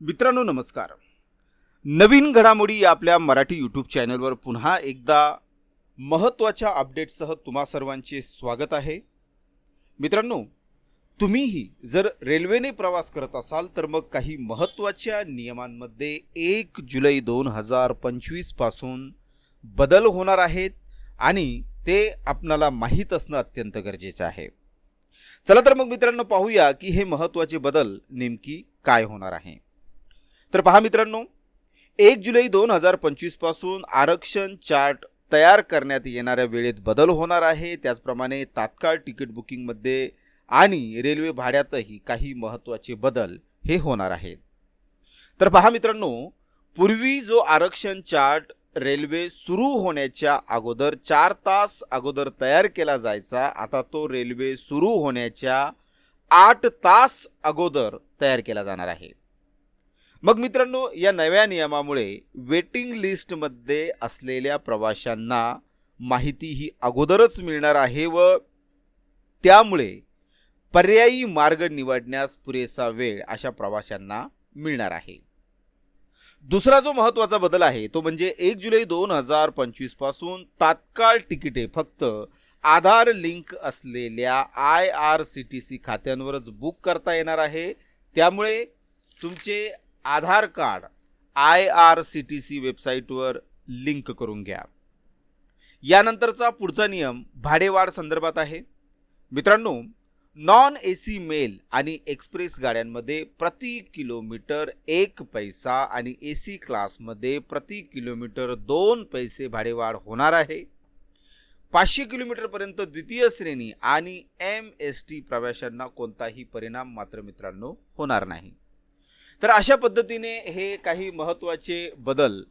मित्रांनो नमस्कार. नवीन घडामोडी या आपल्या मराठी यूट्यूब चॅनलवर पुन्हा एकदा महत्त्वाच्या अपडेटसह तुम्हा सर्वांचे स्वागत आहे. मित्रांनो तुम्हीही जर रेल्वेने प्रवास करत असाल तर मग काही महत्त्वाच्या नियमांमध्ये एक जुलै दोन हजार पंचवीसपासून बदल होणार आहेत आणि ते आपणाला माहीत असणं अत्यंत गरजेचं आहे. चला तर मग मित्रांनो पाहूया की हे महत्त्वाचे बदल नेमकी काय होणार आहे. तर पहा मित्रांनो एक जुलै दोन हजार पंचवीसपासून आरक्षण चार्ट तयार करण्यात येणाऱ्या वेळेत बदल होणार आहे. त्याचप्रमाणे तात्काळ तिकीट बुकिंगमध्ये आणि रेल्वे भाड्यातही काही महत्त्वाचे बदल हे होणार आहेत. तर पहा मित्रांनो पूर्वी जो आरक्षण चार्ट रेल्वे सुरू होण्याच्या अगोदर चार तास अगोदर तयार केला जायचा आता तो रेल्वे सुरू होण्याच्या आठ तास अगोदर तयार केला जाणार आहे. मग मित्रांनो या नव्या नियमामुळे वेटिंग लिस्टमध्ये असलेल्या प्रवाशांना माहिती ही अगोदरच मिळणार आहे व त्यामुळे पर्यायी मार्ग निवडण्यास पुरेसा वेळ अशा प्रवाशांना मिळणार आहे. दुसरा जो महत्त्वाचा बदल आहे तो म्हणजे एक जुलै दोन हजार पंचवीसपासून तात्काळ तिकिटे फक्त आधार लिंक असलेल्या I R C T C खात्यांवरच book करता येणार आहे. त्यामुळे तुमचे Aadhaar card I R C T C वेबसाईटवर लिंक करून घ्या. यानंतरचा पुढचा नियम भाडेवाढ संदर्भात आहे. मित्रांनो नॉन ए सी मेल आणि एक्सप्रेस गाड्यांमध्ये प्रति किलोमीटर एक पैसा आणि ए सी क्लासमध्ये प्रति किलोमीटर दोन पैसे भाडेवाढ होणार आहे. पाचशे किलोमीटरपर्यंत द्वितीय श्रेणी आणि एम एस टी प्रवाशांना कोणताही परिणाम मात्र मित्रांनो होणार नाही. तर अशा पद्धतीने हे काही महत्त्वाचे बदल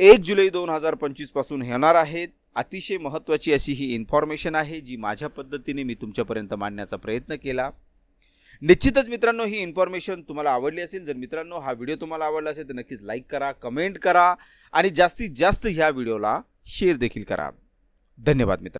एक जुलै दोन हजार पंचवीसपासून होणार आहेत. अतिशय महत्त्वाची अशी ही इन्फॉर्मेशन आहे जी माझ्या पद्धतीने मी तुमच्यापर्यंत मांडण्याचा प्रयत्न केला. निश्चितच मित्रांनो ही इन्फॉर्मेशन तुम्हाला आवडली असेल. जर मित्रांनो हा व्हिडिओ तुम्हाला आवडला असेल तर नक्कीच लाईक करा कमेंट करा आणि जास्तीत जास्त ह्या व्हिडिओला शेअर देखील करा. धन्यवाद मित्र